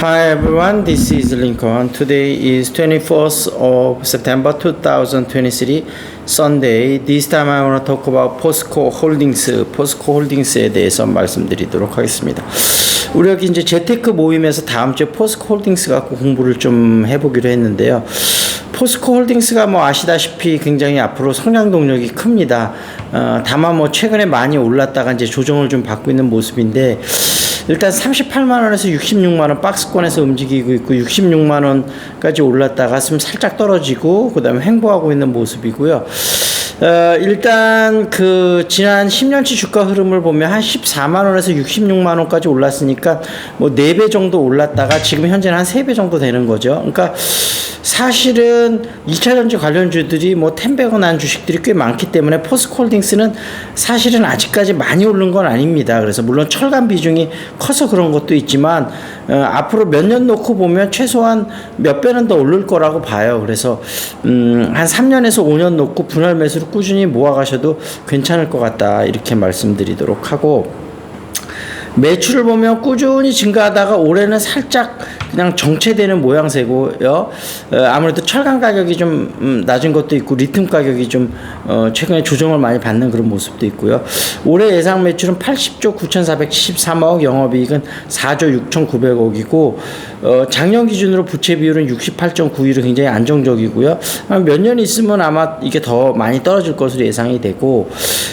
Hi everyone, this is Lincoln. Today is 24th of September 2023, Sunday. This time I want to talk about Postco Holdings, Postco Holdings에 대해서 말씀드리도록 하겠습니다. 우리 여기 이제 재테크 모임에서 다음 주에 포스코 홀딩스 갖고 공부를 좀 해보기로 했는데요. 포스코 홀딩스가 뭐 아시다시피 굉장히 앞으로 성장 동력이 큽니다. 어, 다만 뭐 최근에 많이 올랐다가 이제 조정을 좀 받고 있는 모습인데 일단 38만 원에서 66만 원 박스권에서 움직이고 있고 66만 원까지 올랐다가 지금 살짝 떨어지고 그다음에 횡보하고 있는 모습이고요. 어, 일단 그 지난 10년치 주가 흐름을 보면 한 14만 원에서 66만 원까지 올랐으니까 뭐 4배 정도 올랐다가 지금 현재는 한 3배 정도 되는 거죠. 그러니까 사실은 2차 전지 관련주들이 뭐 텐베거 난 주식들이 꽤 많기 때문에 포스코홀딩스는 사실은 아직까지 많이 오른 건 아닙니다. 그래서 물론 철강 비중이 커서 그런 것도 있지만 어, 앞으로 몇 년 놓고 보면 최소한 몇 배는 더 오를 거라고 봐요. 그래서 음, 한 3년에서 5년 놓고 분할 매수를 꾸준히 모아가셔도 괜찮을 것 같다 이렇게 말씀드리도록 하고 매출을 보면 꾸준히 증가하다가 올해는 살짝 그냥 정체되는 모양새고요. 어, 아무래도 철강 가격이 좀 음, 낮은 것도 있고 리튬 가격이 좀 어, 최근에 조정을 많이 받는 그런 모습도 있고요. 올해 예상 매출은 80조 9,473억, 영업이익은 4조 6,900억이고 어, 작년 기준으로 부채 비율은 68.91로 굉장히 안정적이고요. 몇 년 있으면 아마 이게 더 많이 떨어질 것으로 예상이 되고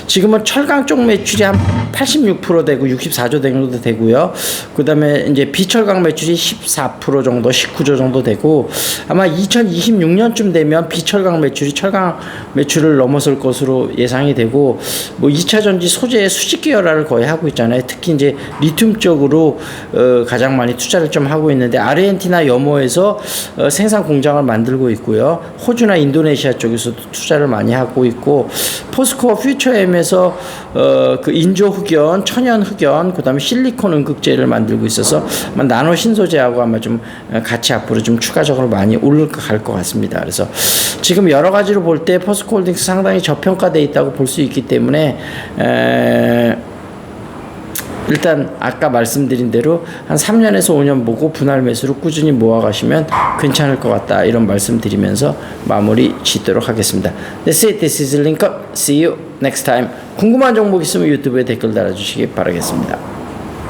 지금은 철강 쪽 매출이 한 86% 되고 64조 정도 되고요. 그다음에 이제 비철강 매출이 14% 정도, 19조 정도 되고 아마 2026년쯤 되면 비철강 매출이 철강 매출을 넘어설 것으로 예상이 되고 뭐 2차 전지 소재 수직 계열화를 거의 하고 있잖아요. 특히 이제 리튬 쪽으로 어, 가장 많이 투자를 좀 하고 있는데 아르헨티나 염호에서 어, 생산 공장을 만들고 있고요. 호주나 인도네시아 쪽에서도 투자를 많이 하고 있고 포스코 퓨처엠에서 어, 그 인조 흑연, 천연 흑연, 그다음에 실리콘 응급제를 만들고 있어서 아마 나노 신소재하고 아마 좀 같이 앞으로 좀 추가적으로 많이 올라갈 것 같습니다. 그래서 지금 여러 가지로 볼 때 포스코홀딩스 상당히 저평가돼 있다고 볼 수 있기 때문에 에, 일단 아까 말씀드린 대로 한 3년에서 5년 보고 분할 매수로 꾸준히 모아가시면 괜찮을 것 같다 이런 말씀드리면서 마무리 짓도록 하겠습니다. That's it. This is Lincoln. See you next time. 궁금한 정보 있으면 유튜브에 댓글 달아주시기 바라겠습니다.